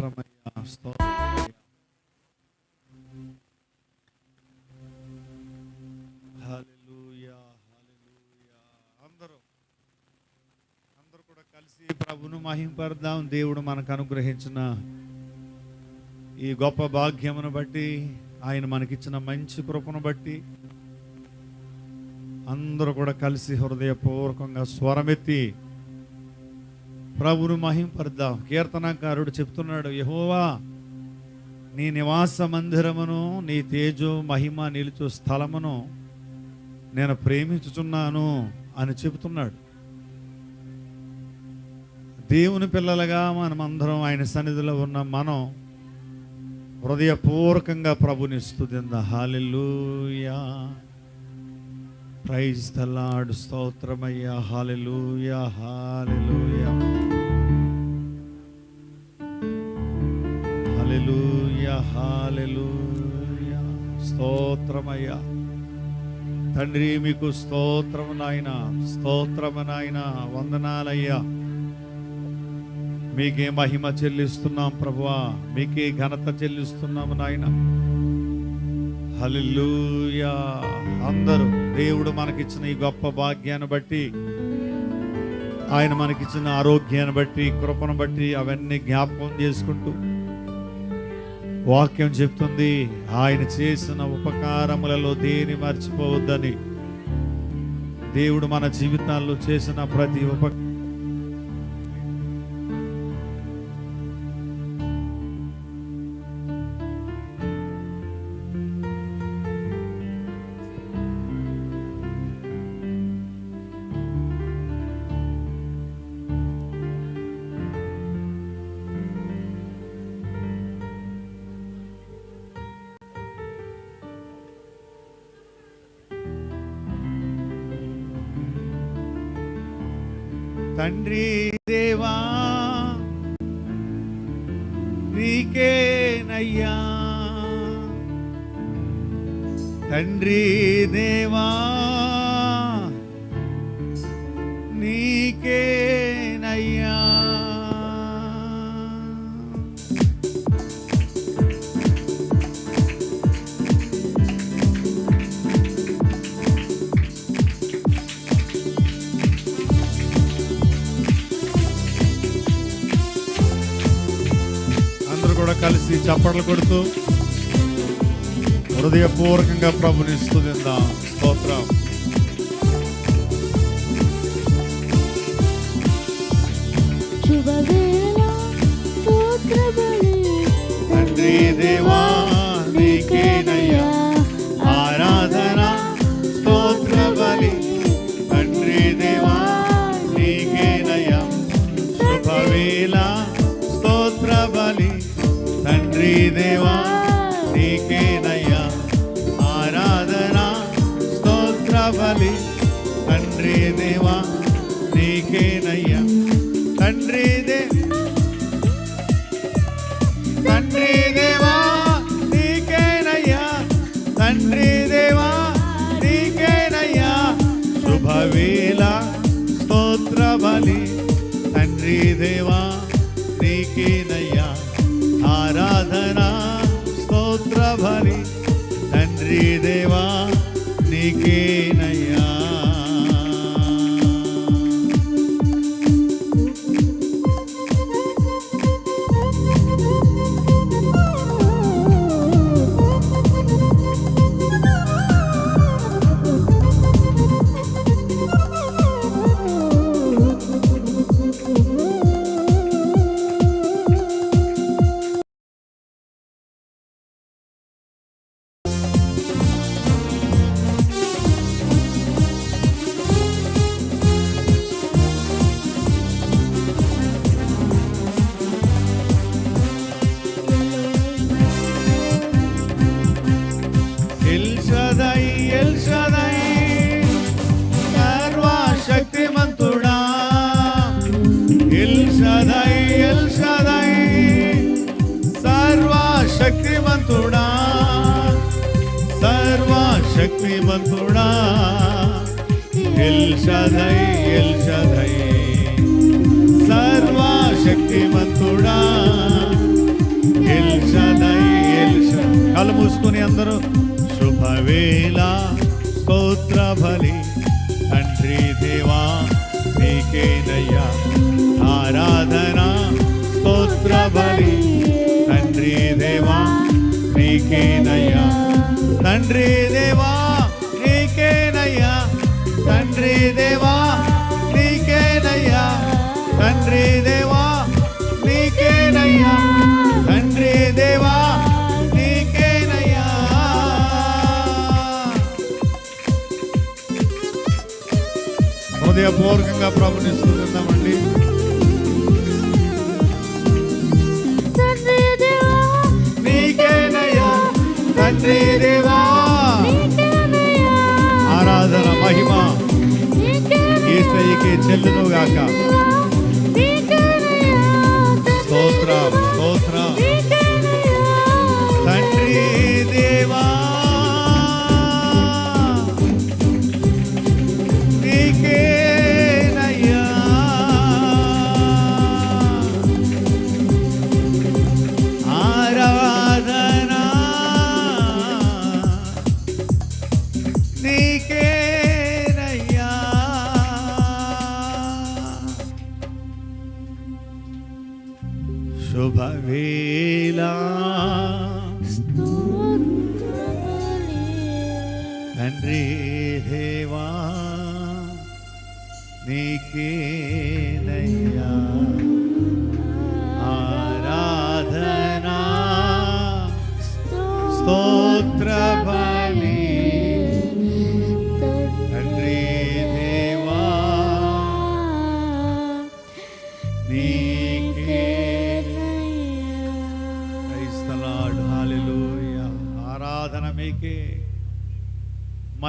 స్తోత్రమయ్యా స్తోత్రమయ్యా అందరూ అందరూ కూడా కలిసి ప్రభును మహింపరదాం దేవుడు మనకు అనుగ్రహించిన ఈ గొప్ప భాగ్యమును బట్టి ఆయన మనకిచ్చిన మంచి కృపను బట్టి అందరూ కూడా కలిసి హృదయపూర్వకంగా స్వరమెత్తి ప్రభును మహింపడదాం కీర్తనకారుడు చెప్తున్నాడు యహోవా నీ నివాస మందిరమును నీ తేజో మహిమ నిలుచు స్థలమును నేను ప్రేమించుచున్నాను అని చెబుతున్నాడు. దేవుని పిల్లలుగా మనమందరం ఆయన సన్నిధిలో ఉన్న మనం హృదయపూర్వకంగా ప్రభుని స్థుతింద హాలెలూయా ప్రైజ్ తల్లాడు స్తోత్రమయ్యా. హాలెలూయా హాలెలూయా హాలెలూయ హాలెలూయ స్తోత్రమయ్యా. తండ్రి మీకు స్తోత్రము నాయన. స్తోత్రము నాయన. వందనాలయ్యా. మీకే మహిమ చెల్లిస్తున్నాం ప్రభువా. మీకే ఘనత చెల్లిస్తున్నాము నాయన. హల్లెలూయా. అందరూ దేవుడు మనకిచ్చిన ఈ గొప్ప భాగ్యాన్ని బట్టి ఆయన మనకిచ్చిన ఆరోగ్యాన్ని బట్టి కృపను బట్టి అవన్నీ జ్ఞాపకం చేసుకుంటూ వాక్యం చెప్తుంది ఆయన చేసిన ఉపకారములలో దేని మర్చిపోవద్దని. దేవుడు మన జీవితాల్లో చేసిన ప్రతి ఉప తండ్రి దేవా నీకేనయ్యా. తండ్రి దేవా కూడా కలిసి చప్పట్లు కొడుతూ హృదయపూర్వకంగా ప్రభుని స్తుతిద్దాం. స్తోత్రం. శుభవేళ దేవా నీకేనయ్యా. ఆరాధన స్తోత్ర బలి తండ్రి దేవా నీకేనయ్యా. తండ్రి దే తండ్రి దేవా నీకేనయ్యా. తండ్రి దేవా సర్వశక్తిమంతుడా ఎల్ షదై ఎల్ షదై సర్వశక్తిమంతుడా? ఎల్షదై ఎల్ష కళ్ళు మూసుకుని అందరూ శుభవేళ స్తోత్ర బలి తండ్రి దేవా నీకేనయ్యా ఆరాధన స్తోత్ర బలి తండ్రి దేవా నీకేనయ్యా తండ్రి హృదయపూర్వకంగా ప్రభుని స్థుతిద్దామండి. తండ్రి దేవా. ఆరాధన మహిమ. ఏసయ్యకి చెల్లును గాక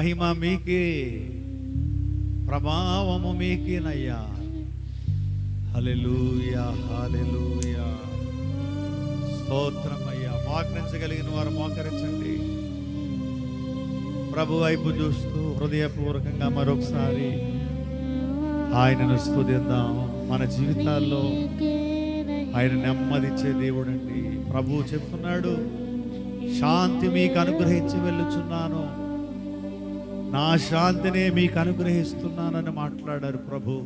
మహిమ మీకే ప్రభావము మీకేనయ్యా. హల్లెలూయా హల్లెలూయా. స్తోత్రమయ్యా మోకరించగలిగిన వారు మోకరించండి. ప్రభు వైపు చూస్తూ హృదయపూర్వకంగా మరొకసారి ఆయనను స్థుతిద్దాం మన జీవితాల్లో ఆయన నెమ్మదిచ్చే దేవుడండి. ప్రభు చెప్తున్నాడు శాంతి మీకు అనుగ్రహించి వెళ్ళుచున్నాను. నా శాంతినే మీకు అనుగ్రహిస్తున్నానని మాట్లాడారు ప్రభు.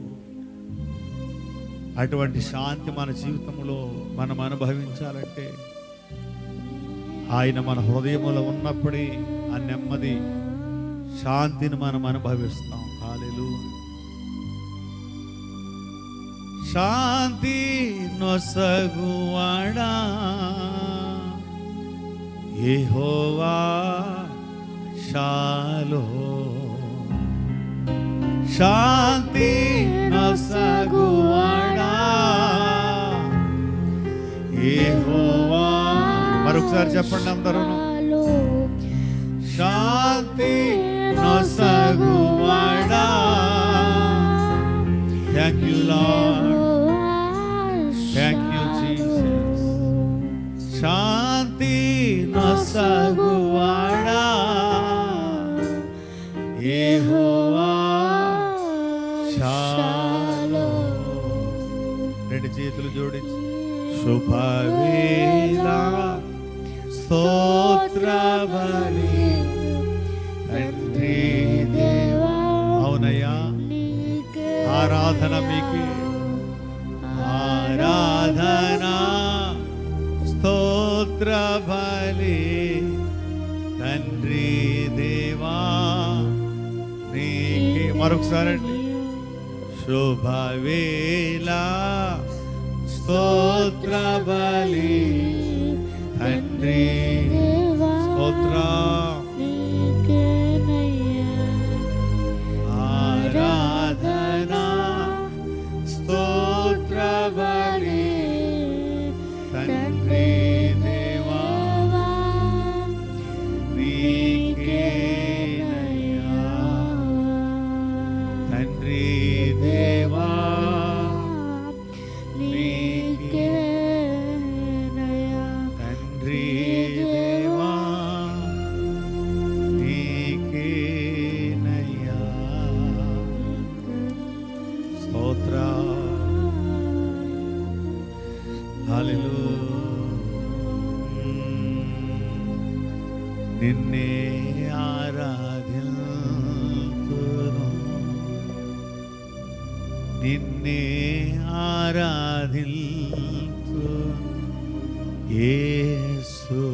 అటువంటి శాంతి మన జీవితంలో మనం అనుభవించాలంటే ఆయన మన హృదయంలో ఉన్నప్పుడే ఆ నెమ్మది శాంతిని మనం అనుభవిస్తాం. హాలెలు శాంతి నొసగువాడా. యెహోవా షాలో శాంతి నొసగువాడా. యెహోవా మరొకసారి చెప్పండి అందరూ శాంతి నొసగువాడా. Thank you Lord thank you Jesus శాంతి నొసగువాడా శుభవేళ స్తోత్ర బలి తండ్రి దేవా అవునయ్యా. ఆరాధన మీకు. ఆరాధన స్తోత్ర బలి తండ్రి దేవా నీకే. మరొకసారి శుభవేళ స్తోత్ర బలి తండ్రి നിന്നെ ആരാധിൽത്തു യേസു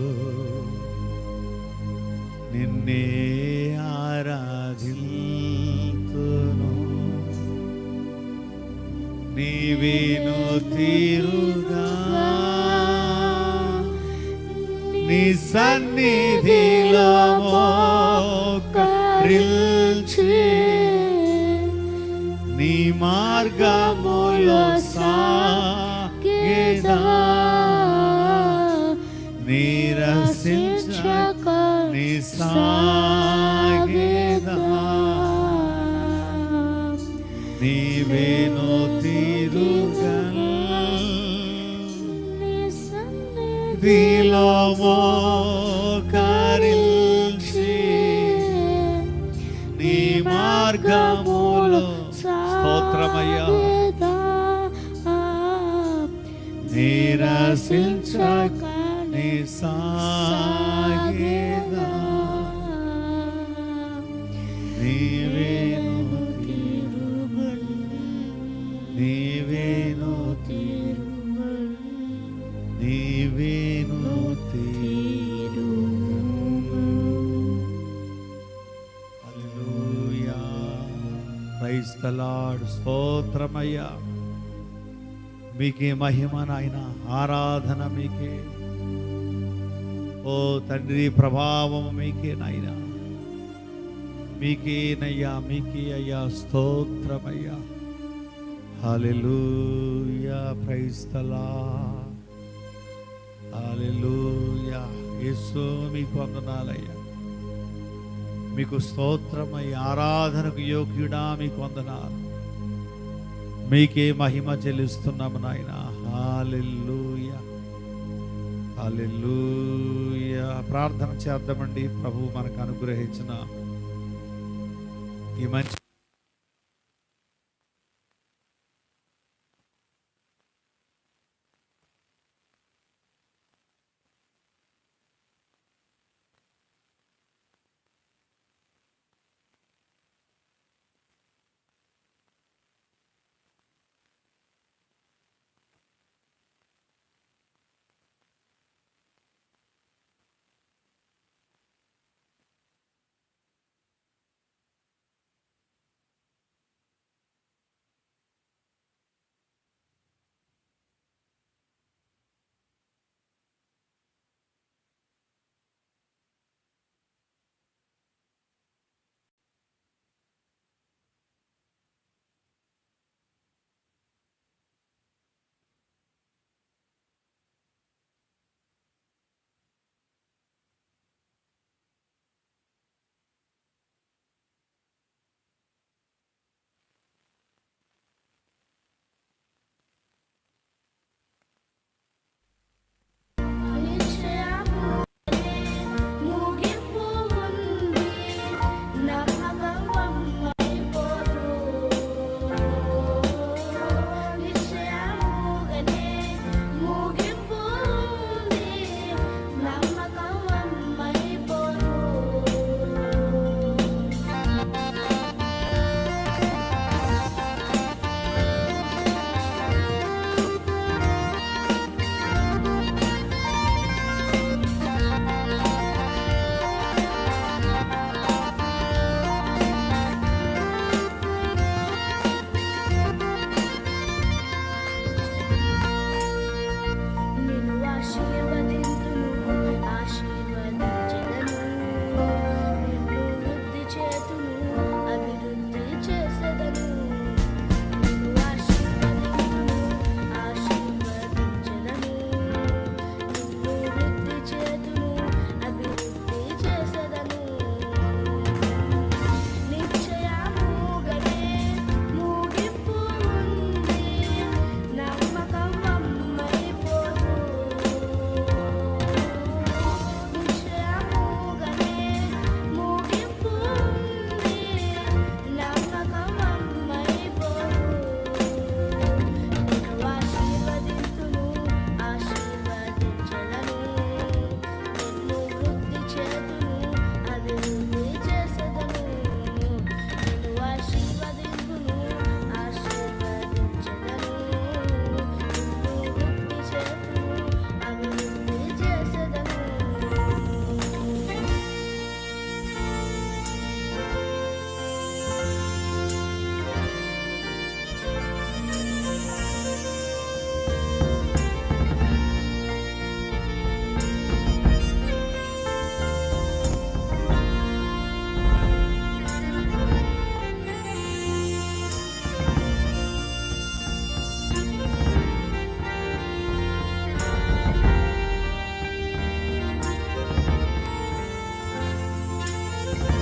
നിന്നെ ആരാധിൽത്തു നീവേനു തീരുക നിസന്നിധി నీవేను తీరుగా దిలో మోకరిల్చి నీ మార్గములో స్తోత్రమయ్యా. నిరసించక నీ ప్రైజ్ స్తోత్రమయ్యా. మీకే మహిమ నాయన. ఆరాధన మీకే. ఓ తండ్రి ప్రభావం మీకే నాయన. మీకేనయ్యా మీకే అయ్యా. స్తోత్రమయ్యా. హల్లెలూయా. ప్రైస్తలా ద యేసు మీకు వందనాలయ్యా. మీకు స్తోత్రమై ఆరాధనకు యోగ్యుడా మీకు వందనాలు. మీకే మహిమ చెల్లిస్తున్నాము నాయన. హాలెల్లుయా ప్రార్థన చేద్దామండి. ప్రభు మనకు అనుగ్రహించిన ఈ మంచి Bye.